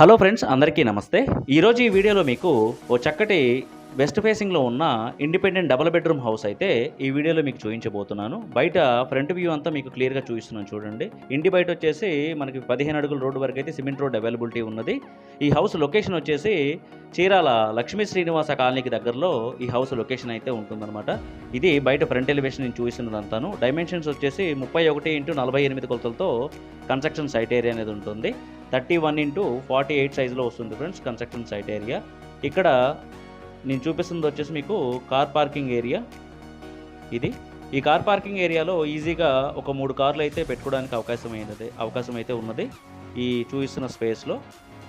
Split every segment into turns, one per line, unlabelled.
Hello friends అందరికీ నమస్తే. ఈరోజు ఈ వీడియోలో మీకు ఓ చక్కటి వెస్ట్ ఫేసింగ్లో ఉన్న ఇండిపెండెంట్ డబుల్ బెడ్రూమ్ హౌస్ అయితే ఈ వీడియోలో మీకు చూపించబోతున్నాను. బయట ఫ్రంట్ వ్యూ అంతా మీకు క్లియర్గా చూపిస్తున్నాను చూడండి. ఇంటి బయట వచ్చేసి మనకి పదిహేను అడుగుల రోడ్డు వరకు అయితే సిమెంట్ రోడ్ అవైలబిలిటీ ఉన్నది. ఈ హౌస్ లొకేషన్ వచ్చేసి చీరాల లక్ష్మీ శ్రీనివాస కాలనీకి దగ్గరలో ఈ హౌస్ లొకేషన్ అయితే ఉంటుందన్నమాట. ఇది బయట ఫ్రంట్ ఎలివేషన్ నేను చూపిస్తున్నదంతాను. డైమెన్షన్స్ వచ్చేసి ముప్పై ఒకటి ఇంటూ నలభై ఎనిమిది కొలతలతో కన్స్ట్రక్షన్ సైట్ ఏరియా అనేది ఉంటుంది. Thirty one into forty eight సైజులో వస్తుంది ఫ్రెండ్స్ కన్స్ట్రక్షన్ సైట్ ఏరియా. ఇక్కడ నేను చూపిస్తుంది వచ్చేసి మీకు కార్ పార్కింగ్ ఏరియా. ఇది ఈ కార్ పార్కింగ్ ఏరియాలో ఈజీగా ఒక మూడు కార్లు అయితే పెట్టుకోవడానికి అవకాశం అయినది అవకాశం అయితే ఉన్నది ఈ చూపిస్తున్న స్పేస్లో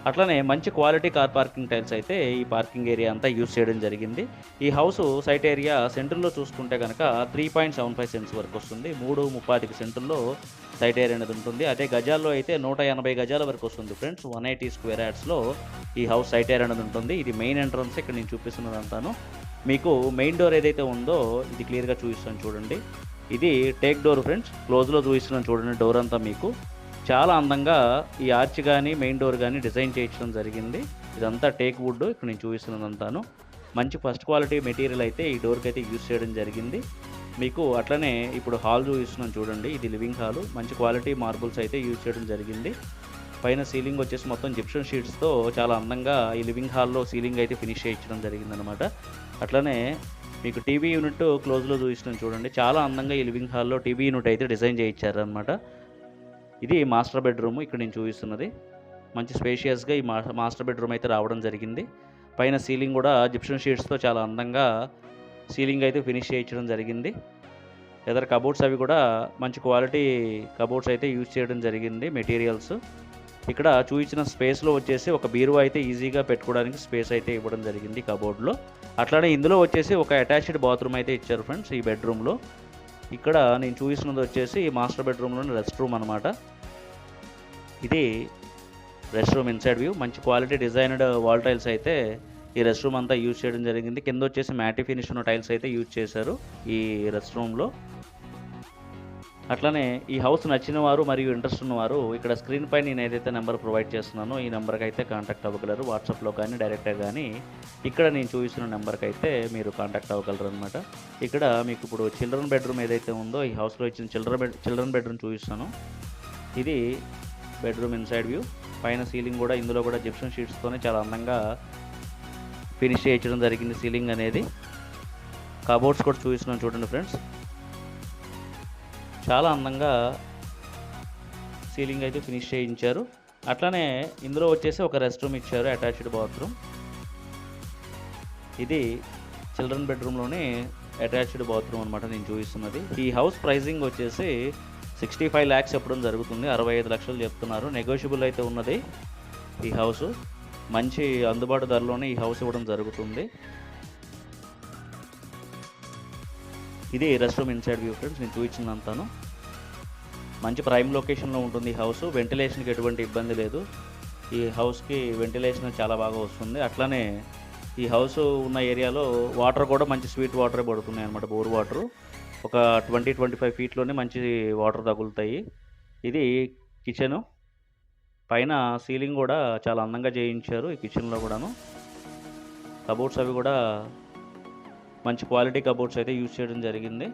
అట్లనే మంచి క్వాలిటీ కార్ పార్కింగ్ టైల్స్ అయితే ఈ పార్కింగ్ ఏరియా అంతా యూజ్ చేయడం జరిగింది. ఈ హౌస్ సైట్ ఏరియా సెంటర్లో చూసుకుంటే కనుక three point seven five cents వరకు వస్తుంది. మూడు ముప్పాతికి సెంటర్లో సైట్ ఏరియా అనేది ఉంటుంది. అదే గజాల్లో అయితే నూట ఎనభై గజాల వరకు వస్తుంది ఫ్రెండ్స్. వన్ ఎయిటీ స్క్వేర్ యాడ్స్లో ఈ హౌస్ సైట్ ఏరియా అనేది ఉంటుంది. ఇది మెయిన్ ఎంట్రన్స్ ఇక్కడ నేను చూపిస్తున్నదంతాను. మీకు మెయిన్ డోర్ ఏదైతే ఉందో ఇది క్లియర్గా చూపిస్తాను చూడండి. ఇది టేక్ డోర్ ఫ్రెండ్స్. క్లోజ్లో చూపిస్తున్నాను చూడండి డోర్ అంతా మీకు. చాలా అందంగా ఈ ఆర్చ్ కానీ మెయిన్ డోర్ కానీ డిజైన్ చేయించడం జరిగింది. ఇదంతా టేక్ వుడ్ ఇక్కడ నేను చూపిస్తున్నదంతాను. మంచి ఫస్ట్ క్వాలిటీ మెటీరియల్ అయితే ఈ డోర్కి అయితే యూజ్ చేయడం జరిగింది. మీకు అట్లనే ఇప్పుడు హాల్ చూపిస్తున్నాను చూడండి ఇది లివింగ్ హాల్ మంచి క్వాలిటీ మార్బుల్స్ అయితే యూజ్ చేయడం జరిగింది. పైన సీలింగ్ వచ్చేసి మొత్తం జిప్షన్ షీట్స్తో చాలా అందంగా ఈ లివింగ్ హాల్లో సీలింగ్ అయితే ఫినిష్ చేయించడం జరిగిందనమాట అట్లనే మీకు టీవీ యూనిట్ క్లోజ్లో చూపిస్తున్నాను చూడండి చాలా అందంగా ఈ లివింగ్ హాల్లో టీవీ యూనిట్ అయితే డిజైన్ చేయించారనమాట ఇది మాస్టర్ బెడ్రూమ్. ఇక్కడ నేను చూపిస్తున్నది. మంచి స్పేషియస్గా ఈ మా మాస్టర్ బెడ్రూమ్ అయితే రావడం జరిగింది. పైన సీలింగ్ కూడా జిప్షన్ షీట్స్తో చాలా అందంగా సీలింగ్ అయితే ఫినిష్ చేయించడం జరిగింది. ఎదర్ కబోర్డ్స్ అవి కూడా మంచి క్వాలిటీ కబోర్డ్స్ అయితే యూజ్ చేయడం జరిగింది మెటీరియల్స్ ఇక్కడ చూపించిన స్పేస్లో వచ్చేసి ఒక బీరువా అయితే ఈజీగా పెట్టుకోవడానికి స్పేస్ అయితే ఇవ్వడం జరిగింది కబోర్డ్లో అట్లానే ఇందులో వచ్చేసి ఒక అటాచ్డ్ బాత్రూమ్ అయితే ఇచ్చారు ఫ్రెండ్స్ ఈ బెడ్రూమ్లో ఇక్కడ నేను చూపిస్తున్నది వచ్చేసి మాస్టర్ బెడ్రూమ్లోని రెస్ట్ రూమ్ అనమాట ఇది రెస్ట్ రూమ్ ఇన్సైడ్ వ్యూ. మంచి క్వాలిటీ డిజైన్డ్ వాల్ టైల్స్ అయితే ఈ రెస్ట్ రూమ్ అంతా యూజ్ చేయడం జరిగింది. కింద వచ్చేసి మ్యాటి ఫినిష్ ఉన్న టైల్స్ అయితే యూజ్ చేశారు ఈ రెస్ట్ రూమ్లో. అట్లనే ఈ హౌస్ నచ్చిన వారు మరియు ఇంట్రెస్ట్ ఉన్నవారు ఇక్కడ స్క్రీన్ పై నేను ఏదైతే నెంబర్ ప్రొవైడ్ చేస్తున్నానో ఈ నెంబర్కి అయితే కాంటాక్ట్ అవ్వగలరు. వాట్సాప్లో కానీ డైరెక్ట్గా కానీ ఇక్కడ నేను చూపిస్తున్న నెంబర్కి అయితే మీరు కాంటాక్ట్ అవ్వగలరు అనమాట ఇక్కడ మీకు ఇప్పుడు చిల్డ్రన్ బెడ్రూమ్ ఏదైతే ఉందో ఈ హౌస్లో ఇచ్చిన చిల్డ్రన్ బెడ్ చిల్డ్రన్ బెడ్రూమ్ చూపిస్తాను. ఇది బెడ్రూమ్ ఇన్సైడ్ వ్యూ. పైన సీలింగ్ కూడా ఇందులో కూడా జిప్షన్ షీట్స్తోనే చాలా అందంగా ఫినిష్ చేయించడం జరిగింది సీలింగ్ అనేది. కబోర్డ్స్ కూడా చూపిస్తున్నాను చూడండి ఫ్రెండ్స్. చాలా అందంగా సీలింగ్ అయితే ఫినిష్ చేయించారు. అట్లానే ఇందులో వచ్చేసి ఒక రెస్ట్ రూమ్ ఇచ్చారు అటాచ్డ్ బాత్రూమ్ ఇది చిల్డ్రన్ బెడ్రూమ్లోనే అటాచ్డ్ బాత్రూమ్ అనమాట నేను చూపిస్తున్నది. ఈ హౌస్ ప్రైజింగ్ వచ్చేసి సిక్స్టీ ఫైవ్ ల్యాక్స్ చెప్పడం జరుగుతుంది. అరవై ఐదు లక్షలు చెప్తున్నారు. నెగోషియబుల్ అయితే ఉన్నది ఈ హౌస్ మంచి అందుబాటు ధరలోనే ఈ హౌస్ ఇవ్వడం జరుగుతుంది. ఇది rest room inside view friends నేను చూపించిందంతాను మంచి ప్రైమ్ లొకేషన్లో ఉంటుంది ఈ హౌస్ వెంటిలేషన్కి ఎటువంటి ఇబ్బంది లేదు. ఈ హౌస్కి వెంటిలేషన్ చాలా బాగా వస్తుంది. అట్లానే ఈ హౌస్ ఉన్న ఏరియాలో వాటర్ కూడా మంచి స్వీట్ వాటరే పడుతున్నాయి అనమాట బోర్ వాటర్ ఒక ట్వంటీ ట్వంటీ ఫైవ్ ఫీట్లోనే మంచి వాటర్ తగులుతాయి. ఇది కిచెను పైన సీలింగ్ కూడా చాలా అందంగా చేయించారు ఈ కిచెన్లో కూడాను. కబోర్డ్స్ అవి కూడా మంచి క్వాలిటీ కబోర్డ్స్ అయితే యూజ్ చేయడం జరిగింది.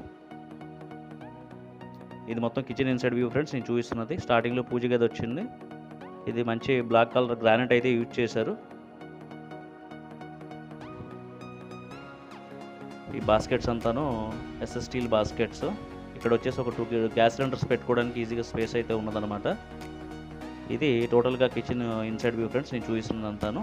ఇది మొత్తం కిచెన్ ఇన్సైడ్ వ్యూ ఫ్రెండ్స్ నేను చూపిస్తున్నది. స్టార్టింగ్లో పూజ గది వచ్చింది. ఇది మంచి బ్లాక్ కలర్ గ్రానైట్ అయితే యూజ్ చేశారు. ఈ బాస్కెట్స్ అంతాను ఎస్ఎస్ స్టీల్ బాస్కెట్స్. ఇక్కడ వచ్చేసి ఒక టూ గ్యాస్ సిలిండర్స్ పెట్టుకోవడానికి ఈజీగా స్పేస్ అయితే ఉన్నదన్నమాట. ఇది టోటల్గా కిచెన్ ఇన్సైడ్ వ్యూ ఫ్రెండ్స్ నేను చూపిస్తున్నది అంతాను.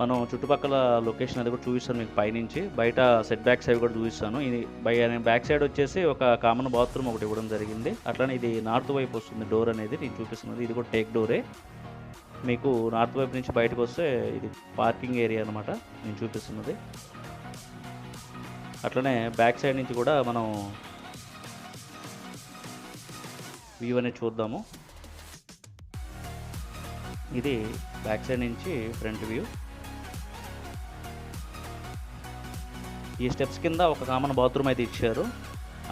మనం చుట్టుపక్కల లొకేషన్ అది కూడా చూపిస్తాను మీకు పైనుంచి. బయట సెట్ బ్యాక్స్ అవి కూడా చూపిస్తాను. ఇది బై బ్యాక్ సైడ్ వచ్చేసి ఒక కామన్ బాత్రూమ్ ఒకటి ఇవ్వడం జరిగింది. అట్లనే ఇది నార్త్ వైపు వస్తుంది డోర్ అనేది. నేను చూపిస్తున్నది ఇది కూడా టేక్ డోరే మీకు నార్త్ వైపు నుంచి బయటకు వస్తే ఇది పార్కింగ్ ఏరియా అనమాట నేను చూపిస్తున్నది. అట్లనే బ్యాక్ సైడ్ నుంచి కూడా మనం వ్యూ అనేది చూద్దాము. ఇది బ్యాక్ సైడ్ నుంచి ఫ్రంట్ వ్యూ ఈ స్టెప్స్ కింద ఒక కామన్ బాత్రూమ్ అయితే ఇచ్చారు.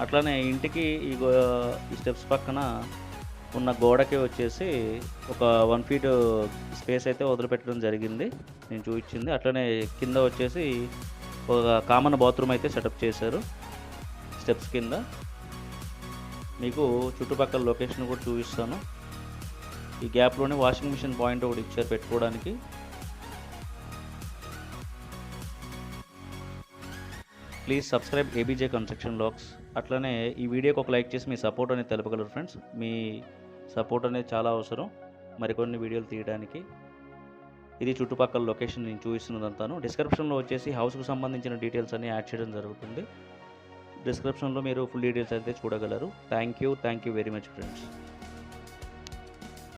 అట్లానే ఇంటికి ఈ గో- ఈ స్టెప్స్ పక్కన ఉన్న గోడకి వచ్చేసి ఒక వన్ ఫీట్ స్పేస్ అయితే వదిలిపెట్టడం జరిగింది. నేను చూపించింది. అట్లనే కింద వచ్చేసి ఒక కామన్ బాత్రూమ్ అయితే సెటప్ చేశారు స్టెప్స్ కింద. మీకు చుట్టుపక్కల లొకేషన్ కూడా చూపిస్తాను. ఈ గ్యాప్లోనే వాషింగ్ మిషన్ పాయింట్ ఒకటి ఇచ్చారు పెట్టుకోవడానికి. ప్లీజ్ సబ్స్క్రైబ్ ఏబీజే కన్స్ట్రక్షన్ లాక్స్ అట్లనే ఈ వీడియోకి ఒక లైక్ చేసి మీ సపోర్ట్ అనేది తెలపగలరు ఫ్రెండ్స్ మీ సపోర్ట్ అనేది చాలా అవసరం. మరికొన్ని వీడియోలు తీయడానికి. ఇది చుట్టుపక్కల లొకేషన్ నేను చూపిస్తున్నదంతాను. డిస్క్రిప్షన్లో వచ్చేసి హౌస్కు సంబంధించిన డీటెయిల్స్ అన్ని యాడ్ చేయడం జరుగుతుంది. డిస్క్రిప్షన్లో మీరు ఫుల్ డీటెయిల్స్ అయితే చూడగలరు. Thank you thank you very much friends